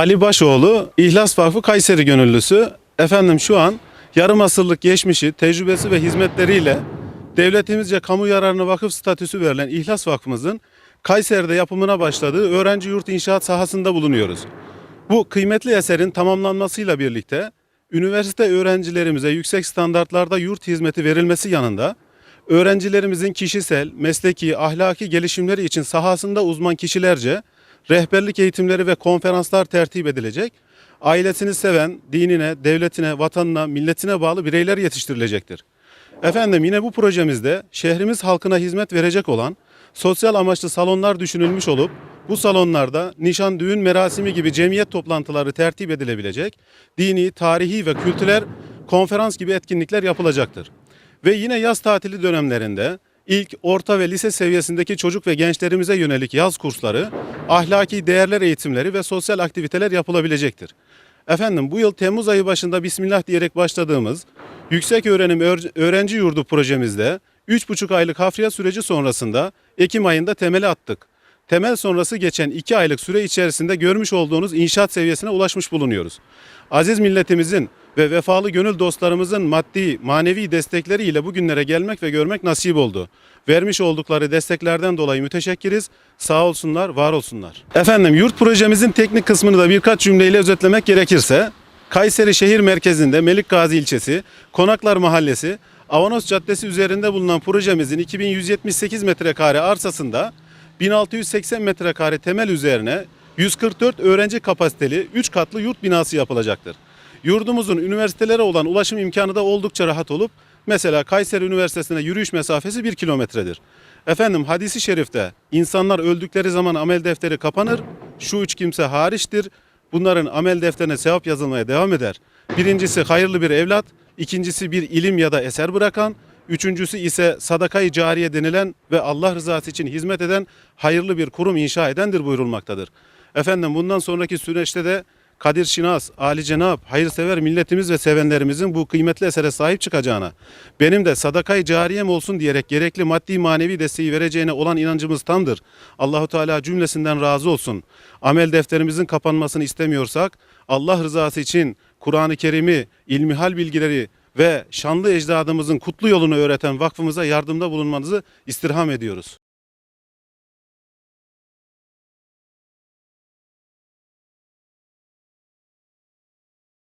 Ali Başoğlu, İhlas Vakfı Kayseri gönüllüsü. Efendim şu an yarım asırlık geçmişi, tecrübesi ve hizmetleriyle devletimizce kamu yararına vakıf statüsü verilen İhlas Vakfımızın Kayseri'de yapımına başladığı öğrenci yurt inşaat sahasında bulunuyoruz. Bu kıymetli eserin tamamlanmasıyla birlikte üniversite öğrencilerimize yüksek standartlarda yurt hizmeti verilmesi yanında öğrencilerimizin kişisel, mesleki, ahlaki gelişimleri için sahasında uzman kişilerce rehberlik eğitimleri ve konferanslar tertip edilecek. Ailesini seven, dinine, devletine, vatanına, milletine bağlı bireyler yetiştirilecektir. Efendim yine bu projemizde şehrimiz halkına hizmet verecek olan sosyal amaçlı salonlar düşünülmüş olup bu salonlarda nişan, düğün merasimi gibi cemiyet toplantıları tertip edilebilecek, dini, tarihi ve kültürel konferans gibi etkinlikler yapılacaktır. Ve yine yaz tatili dönemlerinde ilk, orta ve lise seviyesindeki çocuk ve gençlerimize yönelik yaz kursları, ahlaki değerler eğitimleri ve sosyal aktiviteler yapılabilecektir. Efendim bu yıl Temmuz ayı başında Bismillah diyerek başladığımız Yüksek Öğrenim Öğ- Öğrenci Yurdu projemizde 3,5 aylık hafriye süreci sonrasında Ekim ayında temeli attık. Temel sonrası geçen 2 aylık süre içerisinde görmüş olduğunuz inşaat seviyesine ulaşmış bulunuyoruz. Aziz milletimizin ve vefalı gönül dostlarımızın maddi, manevi destekleriyle bugünlere gelmek ve görmek nasip oldu. Vermiş oldukları desteklerden dolayı müteşekkiriz. Sağ olsunlar, var olsunlar. Efendim yurt projemizin teknik kısmını da birkaç cümleyle özetlemek gerekirse Kayseri şehir merkezinde Melik Gazi ilçesi, Konaklar Mahallesi, Avanos Caddesi üzerinde bulunan projemizin 2178 metrekare arsasında 1680 metrekare temel üzerine 144 öğrenci kapasiteli 3 katlı yurt binası yapılacaktır. Yurdumuzun üniversitelere olan ulaşım imkanı da oldukça rahat olup mesela Kayseri Üniversitesi'ne yürüyüş mesafesi 1 kilometredir. Efendim hadisi şerifte insanlar öldükleri zaman amel defteri kapanır, şu üç kimse hariçtir. Bunların amel defterine sevap yazılmaya devam eder. Birincisi hayırlı bir evlat, ikincisi bir ilim ya da eser bırakan, üçüncüsü ise sadakayı cariye denilen ve Allah rızası için hizmet eden hayırlı bir kurum inşa edendir buyurulmaktadır. Efendim bundan sonraki süreçte de Kadir Şinas, Ali Cenab, hayırsever milletimiz ve sevenlerimizin bu kıymetli esere sahip çıkacağına, benim de sadakayı cariyem olsun diyerek gerekli maddi manevi desteği vereceğine olan inancımız tamdır. Allahu Teala cümlesinden razı olsun. Amel defterimizin kapanmasını istemiyorsak, Allah rızası için Kur'an-ı Kerim'i, ilmihal bilgileri ve şanlı ecdadımızın kutlu yolunu öğreten vakfımıza yardımda bulunmanızı istirham ediyoruz.